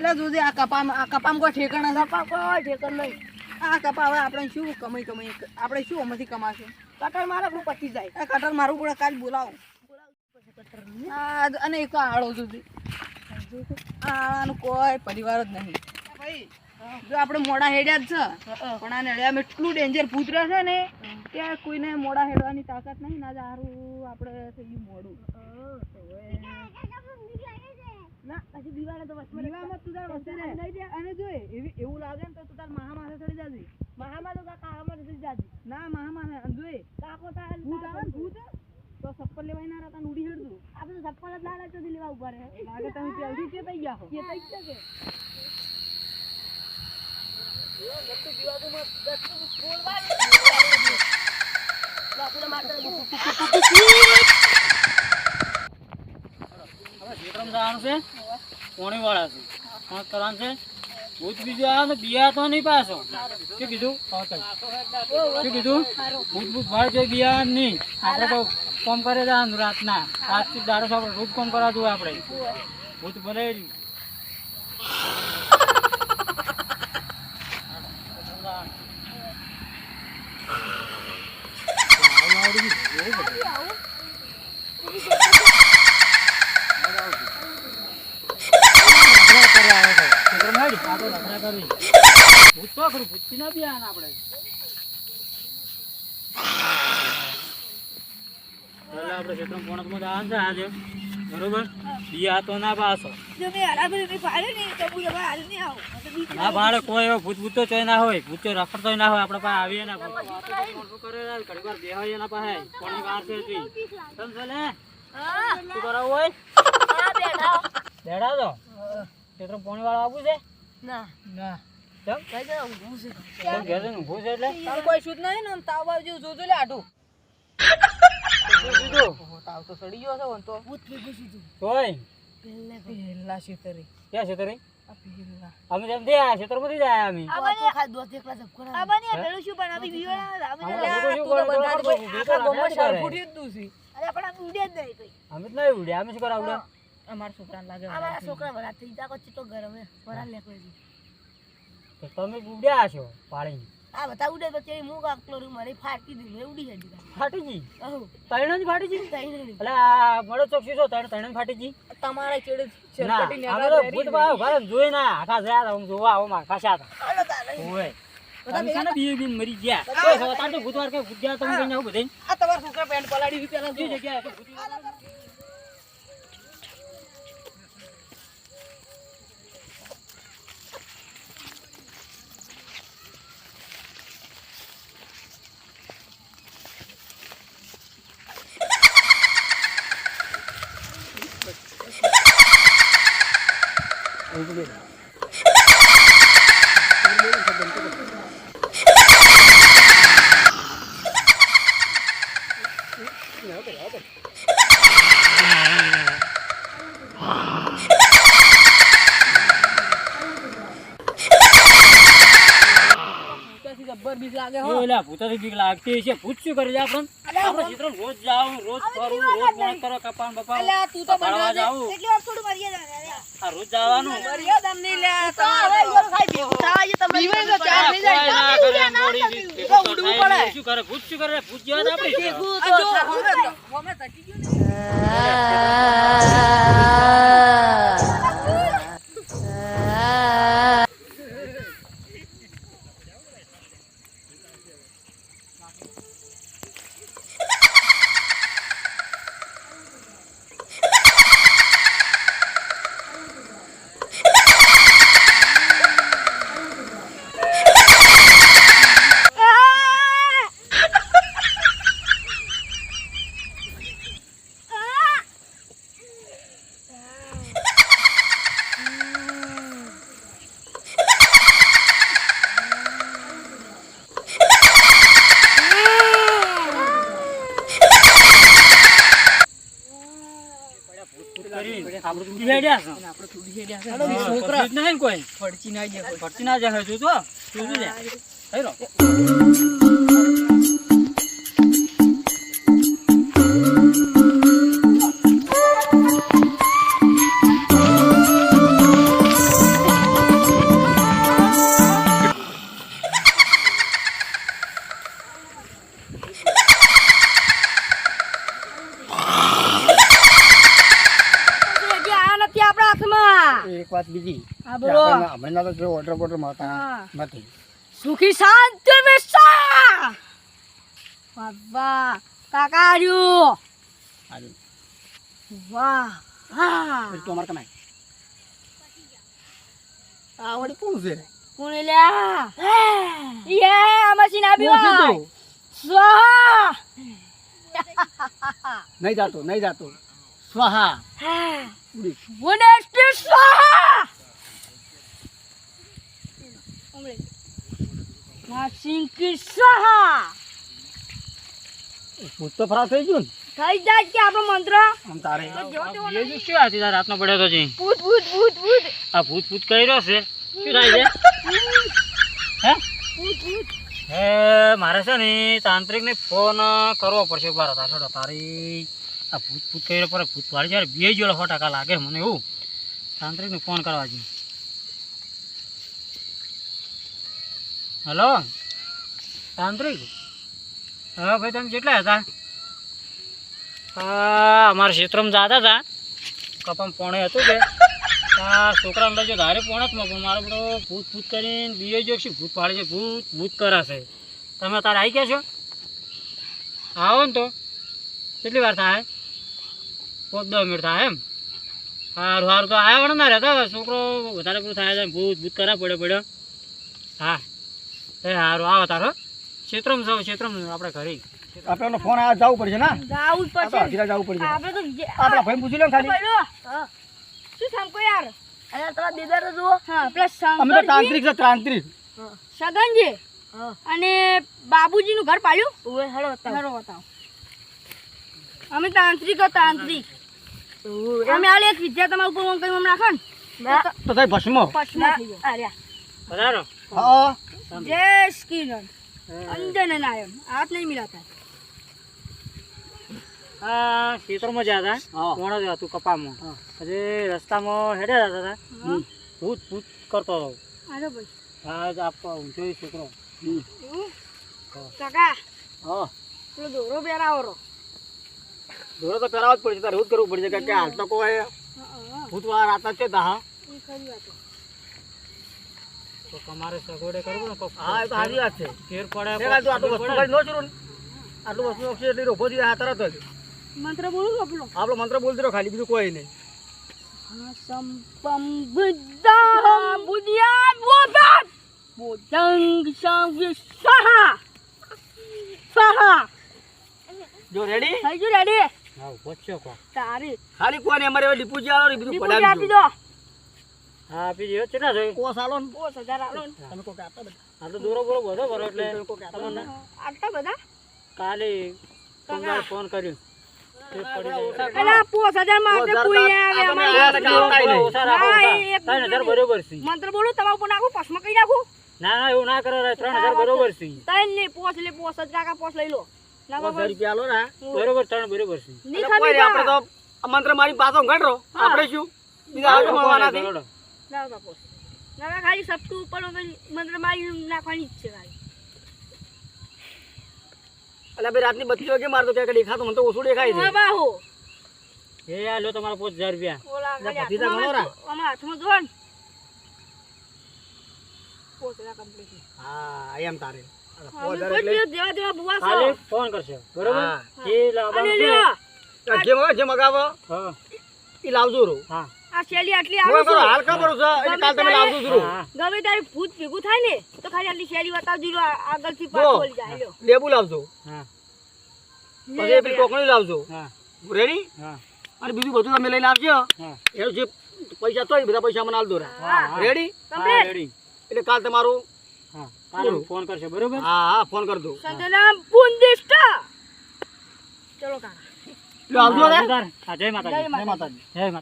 એટલે જોજે આ કપામાં આ કપામાં કોઈ ઠેકાણા કપા કોઈ ઠેકર નહીં. આ કપા હવે આપણે શું કમાઈ કમાઈ આપણે શું અમથી કમાશું? કટર મારે આપણું પચી જાય. આ કટર મારું પડે કાલ બોલાવો. અને એક આળો સુધી આળાનું કોઈ પરિવાર જ નહીં. ભાઈ જો આપણે મોડા હેડ્યા જ છે પણ આને હેડ્યા એટલું ડેન્જર ભૂત છે ને કે કોઈને મોડા હેડવાની તાકાત નહીં. ના સારું આપણે થઈ ગયું મોડું ના પછી દિવાળે તો વચમાં દીવામાં તું તાર વચ્ચે રહે. અને જો એવી એવું લાગે ને તો તું તાર મહા માથે ચડી જાજે. મહામાં તો કાકા નથી જાતી ના મહા માથે. અને જોઈ કાકો તાર ભૂત આવે ને ભૂત? તો સપ્પલ લેવાય ના રહેતા ઉડી હેડતું આપણે સપ્પલ જ લાલા ચોથી લેવા ઊભા રહે. લાગે તમે કે થઈ ગયા હો? એ થઈ શકે વિક્રમ જવાનું છે? પોણી વાળા છે. પાંચ કરવાનું છે? ભૂત બીજું આવે ને બિયા તો નહીં પાછો. શું કીધું? શું કીધું? ભૂત ભૂત ભાઈ જો બિયા નહીં. આપણે તો કોમ કરે જવાનું રાતના. રાતથી દાડો આપણે રોજ કોમ કરવા આપણે. ભૂત ભલે બિયા આપણે એટલે આપણે ના આવું એવો ભૂત ભૂત ચોય ના હોય આપણે પાસે આવીએ ના પાસે કોની વાર છે સમજો શું કરાવવું હોય બેઠા પોણી વાળો આવવું છે? ના. ના. કેમ કઈ જરા ઊભું છે કેમ ઘેર જઈને ઊભું છે એટલે? તારું કોઈ શુદ્ધ નહીં ને તાવ આવે જેવું જોજો લે આટું શું કીધું ઓહો, તાવ તો સડી ગયો છે વન તો. ભૂત ભેગું સીધું તોય. પહેલે પહેલા શીતરી ક્યાં ક્ષેત્રે આ પહેલા. અમે જેમ આવ્યા અમે. આબાની ખાલી એકલા આબાની પેલું શું પણ અમે તું બધા કરે? જ દૂસી. અરે પણ આમ ઉડે જ નહીં કઈ અમે તો નહીં ઉડ્યા. અમે શું કરાવડે? અમારા છોકરાને લાગે અમારા છોકરા વરા થઈ જા કોચી તો ઘર હવે વરા લે કોઈ તો તમે ઉડ્યા છો પાણી આ બતા ઉડે તો તેરી મું કાકલો રૂ મારી ફાટી દી મે ઉડી હેડી ફાટી ગઈ? અહો તૈણ જ ફાટી ગઈ? તૈણ એટલે મળો ચોકસી છો તૈણ તૈણ ફાટી ગઈ? તમારા ચેડે ના ને આ તો ભૂત ભાવ ઘર જોઈ ના આખા જયા હું જોવા આવો માં ખાસા તા ઓય. બી બી મરી ગયા? તો તાર તો ભૂતવાર કે ભૂત ગયા તમે કઈ આવું બધે આ તમારા છોકરા પેન્ટ પલાડી પેલા જે જો. જગ્યાએ તો ભૂત ત્યાંથી જબ્બર બીક લાગે હો એ એલા ભૂતાથી બીક લાગતી છે. ભૂત શું કરે છે આપણને આપણે ચિત્ર રોજ જાઉં રોજ ફરું રોજ ફોન કરો કપાન બપાન અલ્યા, તું તો બંધ જાઉં. એટલી વાર થોડું મરી જાય આ રોજ જવાનું. મર્યાદા નહીં લે તો હવે ઈવર ખાઈ ભેગું થાય તમે બીવે તો ચાર થઈ જાય. તો ઉડવું પડે. નહીં. શું કરે? ભૂત શું કરે? ભૂત જેવા આપણે હોમે- હોમે તકી ગયો ને. આપણે તો હેડ્યા છે. આપણે થોડી હેડ્યા છે. હા, છોકરા નહીં કોઈ ફડચી ના જાય. ફરતી ના જાય લે. થઈ રહો. એક વાત બીજી. હા બોલો. હમણાં તો જો ઓર્ડર બોર્ડર મળતા નથી. સુખી શાંતિ વિશા વાહ કાકા આર્યું. હારું. વાહ હા. તો અમારે કમાય. આ વળી કોણ છે કોણ લ્યા યે મશીન કોણ છે સ્વાહા. નહીં જાતો નહીં જાતો. સ્વાહા. વનસ્ટી સ્વાહા. મશીન કી સ્વાહા. ભૂત તો ફરાર થઈ ગયું ને. થઈ જાય કે આપણો મંત્ર. આમ તારે. એ જો શું આથી તાર રાતનો પડ્યો તો જી ભૂત ભૂત ભૂત ભૂત. આ ભૂત ભૂત કરી રહ્યો છે. શું થાય છે? હે? ભૂત ભૂત હે મારે છે ને તાંત્રિકને ફોન કરવો પડશે. છોડો તારી આ ભૂત ભૂત કર્યો પર, ભૂત વાળી જ્યારે બે જોડે સો ટકા લાગે મને એવું. તાંત્રિકને ફોન કરવા જી હલો તાંત્રિક હા, ભાઈ, તમે કેટલા હતા? હા, અમારા ક્ષેત્રમાં જતા હતા. કપામ પોણે હતું કે. આ છોકરા અંદર જો ધારે પોણતમાં પણ મારો બધો ભૂત ભૂત કરીને બીએ જો શું ભૂત પાડે છે, ભૂત ભૂત કરાશે તમે તારે આવી ગયા છો? આવો ને તો. કેટલી વાર થાય? પાંચ દસ મિનિટ થાય એમ. સારું સારું તો આવ્યા વડે ના રહેતા છોકરો વધારે પૂરું થાય છે ભૂત ભૂત કરા પડ્યો પડ્યો હા. એ સારું આવો તારો ક્ષેત્રમાં જાવ ક્ષેત્રમાં આપણે ઘરે. આપણે ફોન આ જવું પડશે ને? જવું જ પડશે. હજીરા જવું પડશે. આપણે તો આપણા ભાઈ પૂછી લો ખાલી. શું સંકો યાર? અરે તમારા દીદાર તો જુઓ. હા પેલા અમે તો તાંત્રિક છે તાંત્રિક. સગનજી અને બાબુજીનું ઘર પાડ્યું? ઓય હેડો બતાવો. હળો બતાવો. અમે તાંત્રિક તાંત્રિક અમે આલે એક વિદ્યા તમારા ઉપર ઓમ કરી ઓમ નાખો ને. તો ભસ્મ. પશ્ચિમ થઈ ગયો. અરે. બરાબર. હા. જય સ્કીનર અંજન નાયમ. હાથ નહીં મિલાતા. આ ક્ષેત્રમાં જ્યાં હતા. કોણ જ હતું કપામાં. અરે રસ્તામાં હેડે જતા હતા. ભૂત ભૂત કરતો હતો. ભાઈ. હા જ આપવા ઊંચો છોકરો. કાકા. હા. પેલો દોરો પહેરાવો રો દોરો તો પહેરાવો જ પડશે તારે એવું જ કરવું પડશે કારણ કે હાલ તો કોઈ ભૂતવાળા રાતા છે તા હા. એ ખરી વાત છે. તો તમારે સગવડે કરવું ને હા એ તો સારી વાત છે. ફેર પડે તે કાંઈ તું આટલું વસ્તુ કરી ન ચૂરું આટલું વસ્તુ નોખશે એટલે રોભો દી આ તરત જ. મંત્ર બોલું છો આપણો? મંત્ર બોલતી રહો ખાલી બીજું કોઈ નહીં. સંપમ બુદ્ધા બુદ્ધિયા બોધા બોધંગ સંગ સહા. સહા. જો રેડી થઈ ગયું રેડી હા વચ્ચે કો તારી. ખાલી કોને અમારે હવે ડીપુ આલો બીજું ડિપોઝિટ આપી દો હા આપી દો કેટલા જોઈ કોસ આલો ને? કોસ હજાર આલો ને. તમે કો કાતા બધા. આ તો દોરો બોલો બધો ભરો એટલે તમને આટલા બધા. કાલે તમને ફોન કર્યો. નહીં. મંત્ર બોલું તમારા ઉપર નાખું પસમાં કઈ નાખું? ના ના એવું ના કરો ત્રણ હજાર બરોબર છે. ત્રણ ને પોસ લે પોસ જ કાકા પોસ લઈ લો. રૂપિયા આલો ને બરોબર ત્રણ છે. આપણે તો મંત્ર મારી પાછો ઘટરો આપણે શું? બીજા આવજો મળવાના થી ના બાબા ના ખાલી સપટું ઉપર મંત્ર મારી નાખવાની જ છે ખાલી. એટલે ભાઈ રાતની બત્તી વાગે મારતો? ક્યાંક દેખાતો મને તો ઓછું દેખાય છે. હા એ આ લો તમારા પાંચ હજાર રૂપિયા. ઓલા ગણો રા. હાથમાં હા એમ તારે. હા, અમે કોઈ દિવસ જેવા જેવા બુવા છો. ખાલી ફોન કરશે. બરોબર? જે લાવવાનું અને છે. જે મગાવો જે મગાવો હા. એ લાવજો રો. હા. આ શેલી આટલી આવે છે. હાલ ખબર છે. એટલે કાલ તમે લાવજો જ ગમે તારી ભૂત ભેગું થાય ને તો ખાલી આટલી શેલી બતાવજો લો, આ- આગળથી જો. પાછું જાય લ્યો. લેબુ લાવજો. હા. પછી પેલી કોકણી લાવજો. હા. રેડી હા. અને બીજું બધું તમે લઈને આવજો. હા. એનું જે પૈસા તો બધા પૈસા મને આલ દો રા. હા હા. રેડી રેડી એટલે કાલ તમારું હા. કાલે ફોન કરશે બરોબર? હા હા ફોન કર દો સંતનામ પુંદિષ્ટા. ચલો કાકા. આવજો ને જય માતાજી. જય માતાજી. જય માતા